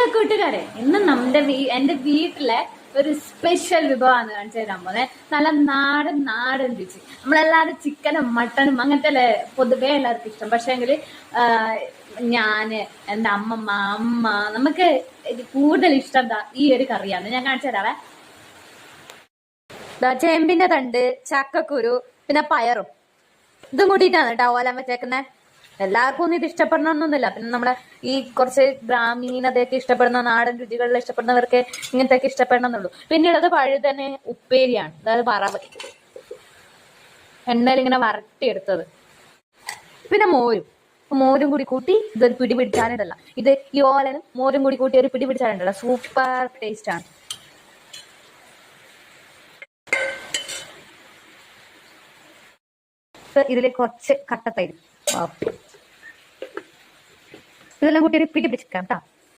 Hello കൂട്ടുകാരെ ഇന്ന് നമ്മുടെ എന്റെ വീട്ടിലെ ഒരു സ്പെഷ്യൽ വിഭവമാണ് കാണിച്ചു തരാൻ നല്ല നാടൻ നാടൻ രുചി. നമ്മളെല്ലാവരും ചിക്കനും മട്ടനും അങ്ങനത്തെ അല്ലേ പൊതുവേ എല്ലാവർക്കും ഇഷ്ടം. പക്ഷേങ്കിൽ ഞാൻ എന്റെ അമ്മമ്മ അമ്മ നമുക്ക് കൂടുതൽ ഇഷ്ടം എന്താ ഈ ഒരു കറിയാണ്. ഞാൻ കാണിച്ചു തരാവേ. ചേമ്പിന്റെ തണ്ട് ചക്കക്കുരു പിന്നെ പയറും. ഇതും കൂട്ടിയിട്ടാണ് കേട്ടോ ഓലം വെച്ചേക്കുന്നത് എല്ലാവർക്കും ഒന്നും ഇത് ഇഷ്ടപ്പെടണമെന്നൊന്നുമില്ല. പിന്നെ നമ്മുടെ ഈ കുറച്ച് ഗ്രാമീണതയൊക്കെ ഇഷ്ടപ്പെടുന്ന നാടൻ രുചികളിൽ ഇഷ്ടപ്പെടുന്നവർക്ക് ഇങ്ങനത്തെ ഇങ്ങനത്തെയൊക്കെ ഇഷ്ടപ്പെടണമെന്നുള്ളൂ. പിന്നീട് പഴുതന്നെ ഉപ്പേരിയാണ്. അതായത് വറവ് എണ്ണയിൽ ഇങ്ങനെ വരട്ടിയെടുത്തത്. പിന്നെ മോരും. മോരും കൂടി കൂട്ടി ഇതൊരു പിടി പിടിച്ചാനിടല്ല ഇത് ഈ ഓലനും മോരും കൂടി കൂട്ടി ഒരു പിടി പിടിച്ചാലുണ്ടല്ല സൂപ്പർ ടേസ്റ്റ് ആണ് ഇതിൽ കുറച്ച് കട്ടത്തൈര്. ഇതെല്ലാം കൂട്ടി ഒരു പിടി പിടിച്ചിരിക്കാം കേട്ടോ